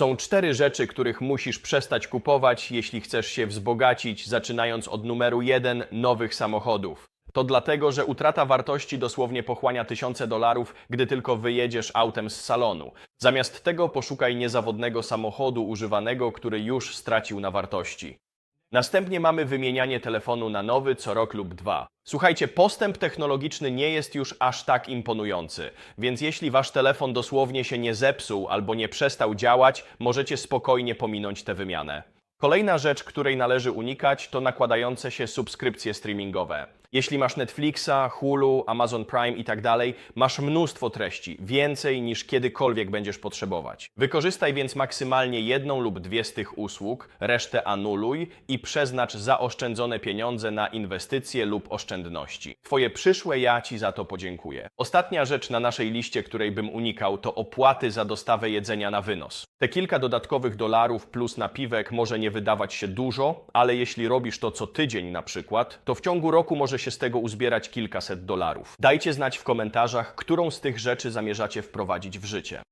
Są cztery rzeczy, których musisz przestać kupować, jeśli chcesz się wzbogacić, zaczynając od numeru jeden nowych samochodów. To dlatego, że utrata wartości dosłownie pochłania tysiące dolarów, gdy tylko wyjedziesz autem z salonu. Zamiast tego poszukaj niezawodnego samochodu używanego, który już stracił na wartości. Następnie mamy wymienianie telefonu na nowy co rok lub dwa. Słuchajcie, postęp technologiczny nie jest już aż tak imponujący, więc jeśli wasz telefon dosłownie się nie zepsuł albo nie przestał działać, możecie spokojnie pominąć tę wymianę. Kolejna rzecz, której należy unikać, to nakładające się subskrypcje streamingowe. Jeśli masz Netflixa, Hulu, Amazon Prime i tak dalej, masz mnóstwo treści, więcej niż kiedykolwiek będziesz potrzebować. Wykorzystaj więc maksymalnie jedną lub dwie z tych usług, resztę anuluj i przeznacz zaoszczędzone pieniądze na inwestycje lub oszczędności. Twoje przyszłe ja ci za to podziękuję. Ostatnia rzecz na naszej liście, której bym unikał, to opłaty za dostawę jedzenia na wynos. Te kilka dodatkowych dolarów plus napiwek może nie wydawać się dużo, ale jeśli robisz to co tydzień na przykład, to w ciągu roku może się z tego uzbierać kilkaset dolarów. Dajcie znać w komentarzach, którą z tych rzeczy zamierzacie wprowadzić w życie.